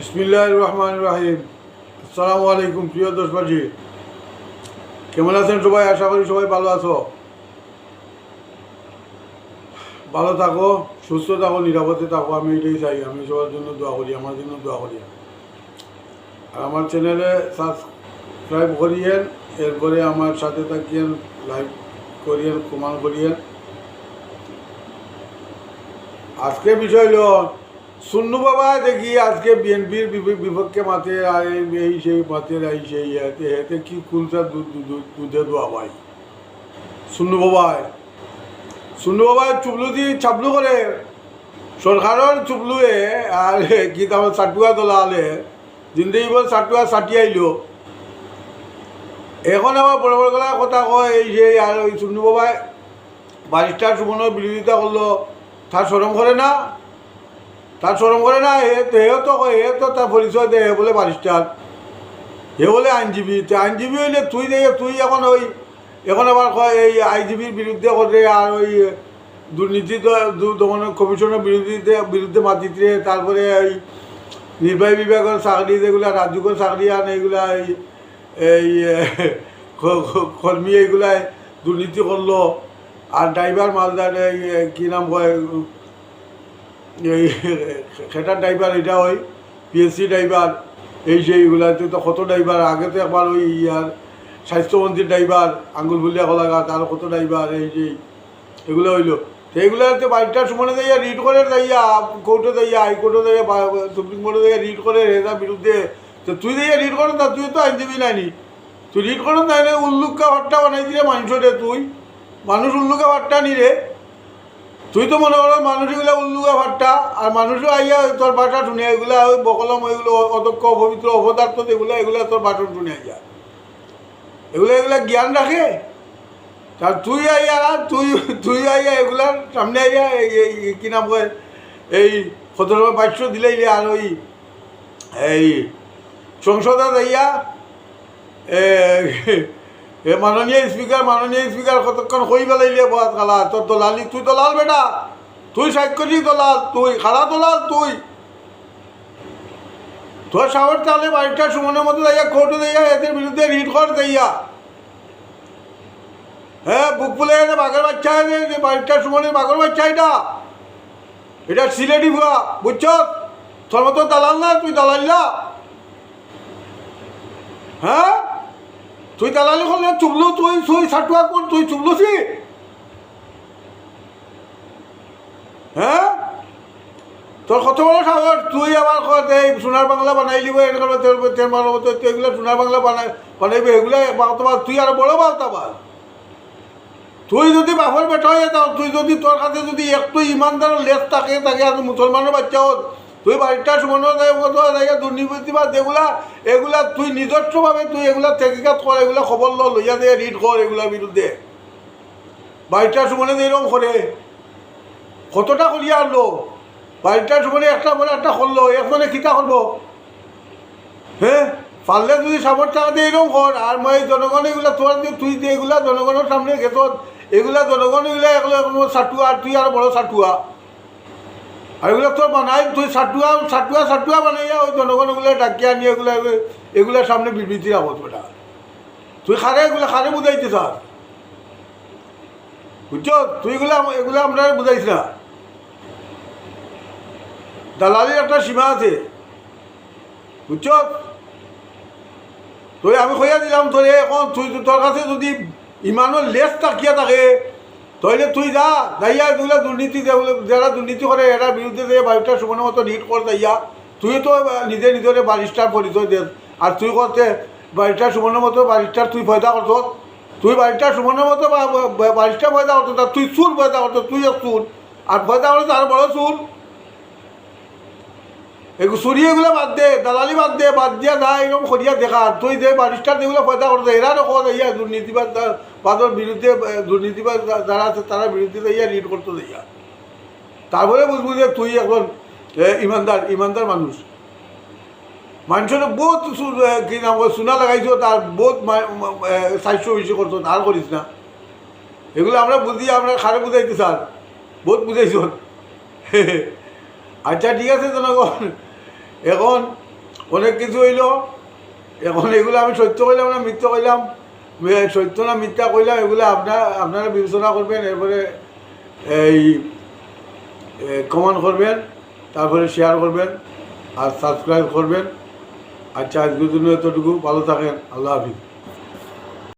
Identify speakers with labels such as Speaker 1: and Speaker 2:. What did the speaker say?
Speaker 1: বিসমিল্লাহ রহমান রাহিম। আসসালামু আলাইকুম, প্রিয় দোষবাজি। কেমন আছেন সবাই? আশা করি সবাই ভালো আছো। ভালো থাকো, সুস্থ থাকো, নিরাপদে থাকো। আমি এটাই চাই, আমি সবার জন্য দোয়া করি, আমার জন্য দোয়া করি। আর আমার চ্যানেলে সাবস্ক্রাইব করিয়েন, এরপরে আমার সাথে থাকিয়েন, লাইক করিয়েন কমান করিয়েন। আজকে বিষয় হলো সুন্নু বাবা দেখি আজকে বিএনপির বিপক্ষে মাতে এই- সেই মাতে এই সেই এতে এতে কি কুলসা দুধে দোয়া ভাই সুন্নু বাবাই সুন্নু বাবাই চুবলু দি চাবলু করে সরকারের চুবলুয়ে আর কি তারপর চাটুয়া তোলা হলে জিন্দগি বল চাটুয়া চাটি আইলো এখন আবার বড় বড় গলা কথা কয় এই যে আর ওই সুন্নু বাবাই বারিস্টার সুমনের বিরোধিতা করল তার সরম করে না তার সরম করে না হেও তো হে তো তার পরিচয় দেয় হে বলে বারিস্টার হে বলে আইনজীবী। তো আইনজীবী হইলে তুই দেয় তুই এখন ওই, এখন আবার কয় এই আইনজীবীর বিরুদ্ধে করে আর ওই দুর্নীতি দ- দু- দমন কমিশনের বিরুদ্ধে বিরুদ্ধে মাতিতে তারপরে ওই নির্বাহী বিভাগের চাকরি যেগুলা রাজ্যকর চাকরি আন, এইগুলা, এই এই কর্মী এইগুলাই দুর্নীতি করল। আর ড্রাইভার মালদার এই, কী নাম কয় এই সেটার ড্রাইভার এটা ওই পিএসসি ড্রাইভার, এই সেইগুলাতে তো কত ড্রাইভার? আগে তো একবার ওই ইয়ার স্বাস্থ্যমন্ত্রীর ড্রাইভার, আঙ্গুল ভুলিয়া কলাগা তার কত ড্রাইভার, এই সেই এগুলো হইল। তো এইগুলাতে বাড়িটার সময় যাইয়া রিড করে যাইয়া, কোর্টে যাইয়া, হাইকোর্টে যাইয়া সুপ্রিম কোর্টে যাইয়া রিড করে এটার বিরুদ্ধে, তো তুই যাইয়া রিড করো না তুই তো আইনজীবী নাইনি। তুই রিড করো না উল্লুকা হট্টা বানাই দিলে মানুষরে তুই। মানুষ উল্লুকা হট্টা নি রে। তুই তো মনে করো মানুষগুলা উল্লুকা ভাট্টা, আর মানুষও আইয়া তোর ভাষা শুনে এগুলা ওই বকলম, এগুলো অদক্ষ, অপবিত্র, অপদার্থ, এগুলো, এগুলা তোর ভাষণ শুনে আইয়া। এগুলো, এগুলা জ্ঞান রাখে? তার তুই আইয়া তুই তুই আইয়া এগুলার সামনে আইয়া এই- কি নাম এই সতেরো বাইশশো দিলেই আর ওই, এই সংসদে যাইয়া এ মাননীয় স্পিকার মাননীয় স্পিকার, কতক্ষণ কই পেলাইলে বাদ খালা তোর দলালি তুই দলাল বেটা। তুই সাক্ষী দলাল, তুই খালা দলাল, তুই। তোর সাহস তাহলে বাড়িটা সুমনের মতো যাইয়া কোর্টে যাইয়া এদের বিরুদ্ধে রিট কর যাইয়া। হ্যাঁ বুক ফুলে এনে বাঘের বাচ্চা এনে বাড়িটা সুমনের বাঘের বাচ্চা এটা। এটা সিলেটি ভুয়া বুঝছ তোর মতো দালাল না, তুই দালাল না? হ্যাঁ তুই দালালি করলে চুবলু তুই তুই সাটুয়া কর, তুই চুবলুছি হ্যাঁ? তোর কত বড় সাগর তুই আবার এই সোনার বাংলা বানাই মানব এগুলো সোনার বাংলা বানাই বানাইবি, এগুলো বাবা তুই আর বড় বার্তাবাদ তুই যদি বাপর বেটা হয়ে যাও, তুই যদি তোর কাছে যদি একটু ইমানদার লেস থাকে, তাকে আর মুসলমানের বাচ্চা হোক তুই বাড়িটা জায়গা দুর্নীতিবাদ যেগুলা, এগুলা তুই নিজস্বভাবে তুই এগুলা তেকিকাত কর, এগুলা খবর ল, লইয়া দিয়ে রিড কর এগুলার বিরুদ্ধে। বাড়িটা সুমনে যে এরকম করে। কতটা করিয়া আনলো? বাড়িটা সুমনে একটা বলে একটা করল একজনে খিতা করব? হ্যাঁ পারলে যদি টাকা দিয়ে এরকম কর, আর মই জনগণ এগুলা তোর তুই যে এগুলা জনগণের সামনে গেত এগুলা জনগণ এগুলা এগুলো এগুলো সাটুয়া, আর তুই আর বড় সাটুয়া। আর এগুলো তোর বানাই, তুই সাটুয়া সাটুয়া সাটুয়া বানাইয়া ওই জনগণ এগুলো ডাকিয়া নিয়ে এগুলো এগুলোর সামনে বিবৃতি রাখো বেটা তুই খারে এগুলো খারে বুঝাইতে স্যার বুঝছ তুই এগুলো এগুলো আমরা বুঝাইছ না? দালালির একটা সীমা আছে। বুঝছ তুই আমি কইয়া দিলাম তোর এখন তুই তোর কাছে যদি ইমানের লেস তাকিয়া থাকে তাহলে তুই যা, যাইয়া তুই দুর্নীতি যারা দুর্নীতি করে, এরা বিরুদ্ধে যে বায়োটা সুমনের মতো নিট কর যাইয়া, তুই তো নিজে নিজের বারিস্টার পরিচয় দে। আর তুই করতে বাড়িটা সুমনের মতো বারিস্টার তুই পয়দা করত তুই বাড়িটা সুমনের মতো বারিস্টার পয়দা করতো তুই চুর পয়দা করতো তুই চুর আর পয়দা করতো আর বড় চুর এগু চুরি এগুলো বাদ দে, দালালি বাদ দে, বাদ দিয়া না, এরকম করিয়া দেখা। তুই যে বারিস্টার যেগুলো পয়দা করতে এরা নকো ইয়া দুর্নীতিবাদ বাদর বিরুদ্ধে দুর্নীতিবাদ যারা আছে তারা বিরুদ্ধে ইয়া রিড করতে যাইয়া তারপরে বুঝব যে তুই এখন ইমানদার ইমানদার মানুষ মানুষের বহুত কি নাম চুনা লাগাইছো তার বহুত স্বাস্থ্য বেশি করছ আর করিস না। এগুলো আমরা বুঝি আমরা খারে বুঝাইতে স্যার বহুত বুঝাইছ আচ্ছা ঠিক আছে, জনগণ। এখন অনেক কিছু হইল। এখন এগুলো আমি সত্য কইলাম না, মিথ্যা কইলাম সত্য না মিথ্যা কইলাম, এগুলো আপনার আপনারা বিবেচনা করবেন, এরপরে এই কমেন্ট করবেন, তারপরে শেয়ার করবেন আর সাবস্ক্রাইব করবেন। আচ্ছা আজকের জন্য এতটুকু, ভালো থাকেন, আল্লাহ হাফিজ।